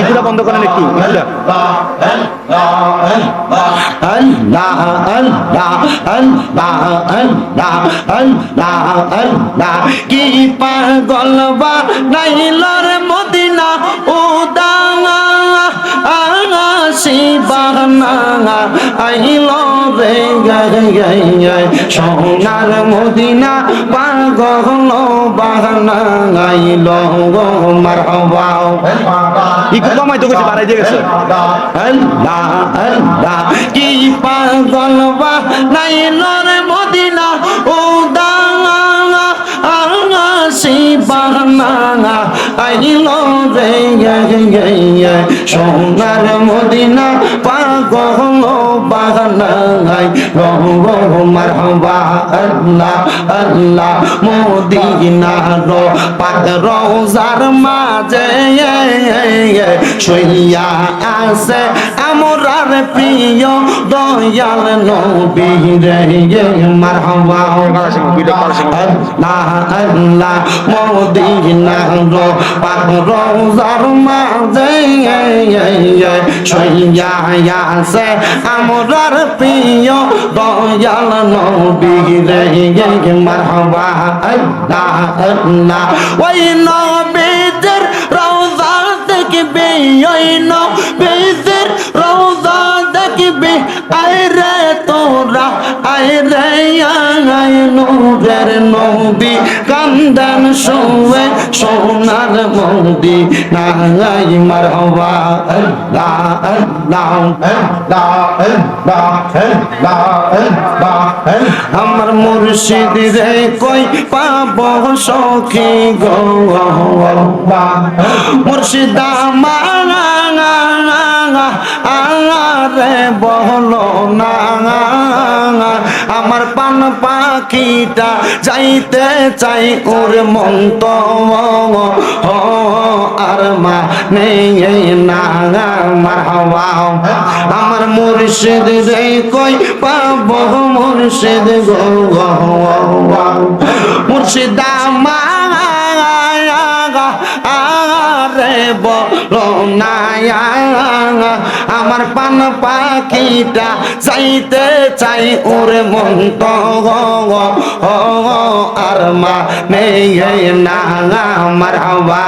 ইগুলা বন্ধ করেন একটু ইগুলা কি পাগল বা নাইলর মদিনা উদা শিবানা, আইল রে গাই গাই। সোনার মদিনা পাগল বাহনাইল মারহবা। ইকো কমাই তো কিছু বাড়াই দিয়ে গেছে। আল্লাহ আল্লাহ, কি পাগল বাহনাইল রে মদিনা, ও দালা আল্লাহ, সি বাহনা আইল সোনার মদিনা পাগল বাগানাই রহ মারহবা, আল্লাহ আল্লাহ মদিনা রো পাক রোজার মাঝে শুইয়া আছে প্রিয় দয়াল নবী রে মারহবা। আল্লাহ আল্লাহ মদিনা রো পাক রোজার মাঝে শুইয়া আছে আমরার প্রিয় দয়াল নবী রে মারহবা। আল্লাহ আল্লাহ, ওই নবীদের রওজা দেখবে, ওই নবীদের দেখবে আয় রে তোরা আয় রে আয় নূরের নবী কান্দন শুয়ে সোনার মন্দি নাই মারহবা আল্লাহ আল্লাহ আমার মুর্শিদ রে কই পাব সখী গো মুর্শিদা মাঙা আরে বহলো না আমার পান পাখিটা যাইতে চাই ওর মন্ত আর মা নেই না আমার হওয়া আমার মুর্শিদ রে কই পাব, মুর্শিদ গো। মুর্শিদা মা না আমার পান পাখিটা যাইতে চাই, ওরে মন তো আর মা নেই না আমার হওয়া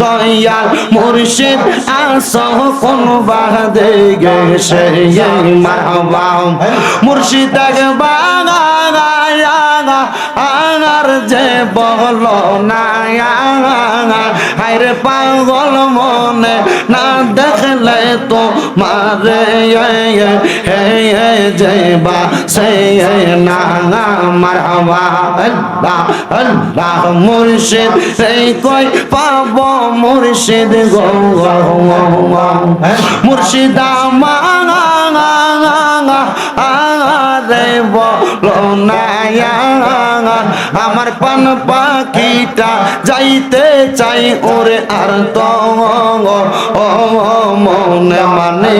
দয়াল মুর্শিদ, আস কোন বাদে গেছে মার হওয়া। মুর্শিদ বাগা যে বল না হাইরে পাগল মনে না দেখলে তো মারে হে যেবা সে না মার হওয়া আল্লাহ মুর্শিদ সেই কই পাব মুর্শিদ গো মুর্শিদা মাঙা আরে বলো না আমার পান পাখিটা যাইতে চাই ওরে আর তো মনে মানে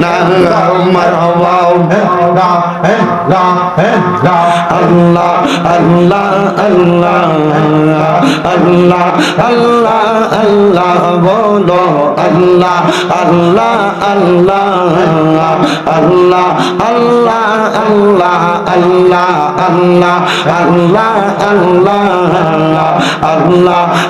না আমার আল্লাহ আল্লাহ আল্লাহ আল্লাহ আল্লাহ আল্লাহ বলো আল্লাহ আল্লাহ আল্লাহ আল্লাহ আল্লাহ আল্লাহ আল্লাহ আল্লাহ আল্লাহ আল্লাহ আল্লাহ